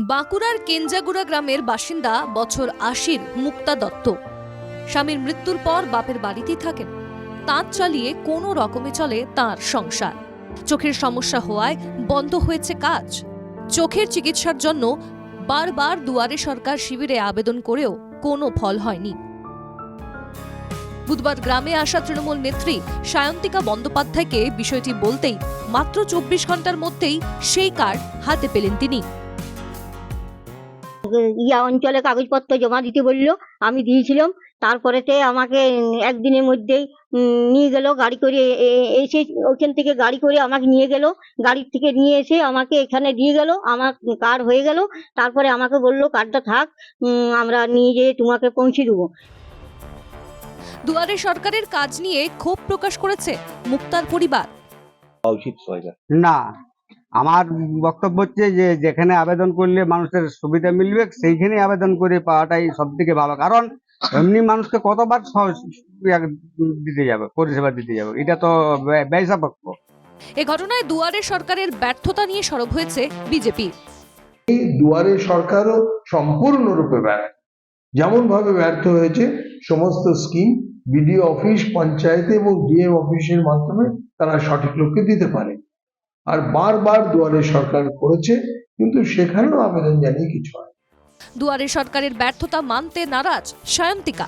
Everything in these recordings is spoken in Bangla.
বাঁকুড়ার কেঞ্জাগুড়া গ্রামের বাসিন্দা বছর আশির মুক্তা দত্ত। স্বামীর মৃত্যুর পর বাপের বাড়িতেই থাকেন। তাঁত চালিয়ে কোনো রকমে চলে তার সংসার। চোখের সমস্যা হওয়ায় বন্ধ হয়েছে কাজ। চোখের চিকিৎসার জন্য বারবার দুয়ারে সরকার শিবিরে আবেদন করেও কোনো ফল হয়নি। বুধবার গ্রামে আসা তৃণমূল নেত্রী সায়ন্তিকা বন্দ্যোপাধ্যায়কে বিষয়টি বলতেই মাত্র চব্বিশ ঘণ্টার মধ্যেই সেই কার্ড হাতে পেলেন তিনি। ইয়া অঞ্চলে কাগজপত্র জমা দিতে বলল আমি দিয়েছিলাম। তারপরেতে আমাকে একদিনের মধ্যেই নিয়ে গেল গাড়ি করে এসে ওখান থেকে গাড়ি করে আমাকে নিয়ে গেল। গাড়ির থেকে নিয়ে এসে আমাকে এখানে দিয়ে গেল আমার কার্ড হয়ে গেল। তারপরে আমাকে বলল কার্ডটা থাক উম, আমরা নিয়ে যেয়ে তোমাকে পৌঁছে দেবো। দুয়ারে সরকারের কাজ নিয়ে ক্ষোভ প্রকাশ করেছে মুক্তার পরিবার। উচিত না। আমার বক্তব্য হচ্ছে যে যেখানে আবেদন করলে মানুষের সুবিধা মিলবে সেইখানে আবেদন করে পাওয়াটাই সব থেকে ভালো। কারণ এমনি মানুষকে কতবার দিতে যাবে পরিষেবা দিতে যাবে এটা তো ব্যয়- ব্যয়সাপেক্ষ। এ ঘটনায় দুয়ারে সরকারের ব্যর্থতা নিয়ে সরব হয়েছে বিজেপি। এই দুয়ারে সরকারও সম্পূর্ণরূপে ব্যর্থ। যেমন ভাবে ব্যর্থ হয়েছে সমস্ত স্কিম বিডিও অফিস পঞ্চায়েত এবং ডিএম অফিসের মাধ্যমে তারা সঠিক লোককে দিতে পারে। আর বারবার দুয়ারে সরকার করেছে কিন্তু সেখানেও আবেদন জানিয়ে কিছু হয় দুয়ারে সরকারের ব্যর্থতা মানতে নারাজ সায়ন্তিকা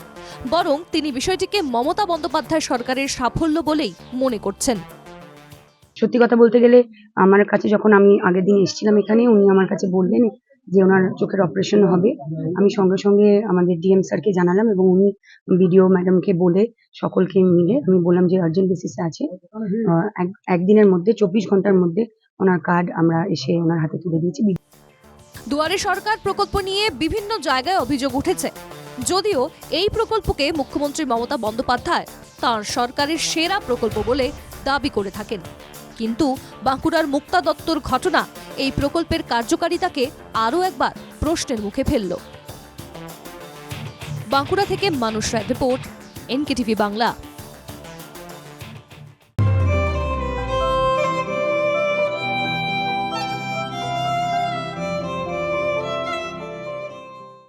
বরং তিনি বিষয়টিকে মমতা বন্দ্যোপাধ্যায় সরকারের সাফল্য বলেই মনে করছেন। সত্যি কথা বলতে গেলে আমার কাছে যখন আমি আগের দিন এসেছিলাম এখানে উনি আমার কাছে বললেন যে ওনার চোখের অপারেশন হবে। আমি সঙ্গে সঙ্গে আমাদের ডিএম স্যারকে জানালাম এবং উনি বিডিও ম্যাডামকে বলে সকলকে মিলে আমি বললাম যে আর্জেন্ট বেসিসে আছে। এক- একদিনের মধ্যে, চব্বিশ ঘণ্টার মধ্যে ওনার কার্ড আমরা এসে ওনার হাতে তুলে দিয়েছি। দুয়ারে সরকার প্রকল্প নিয়ে বিভিন্ন জায়গায় অভিযোগ উঠেছে। যদিও এই প্রকল্পকে মুখ্যমন্ত্রী মমতা বন্দ্যোপাধ্যায় তার সরকারের সেরা প্রকল্প বলে দাবি করে থাকেন। কিন্তু বাঁকুড়ার মুক্তা দত্তর ঘটনা এই প্রকল্পের কার্যকারিতাকে আরও একবার প্রশ্নের মুখে ফেলল। বাঁকুড়া থেকে মানুষ রায় রিপোর্ট, এনকেটিভি বাংলা।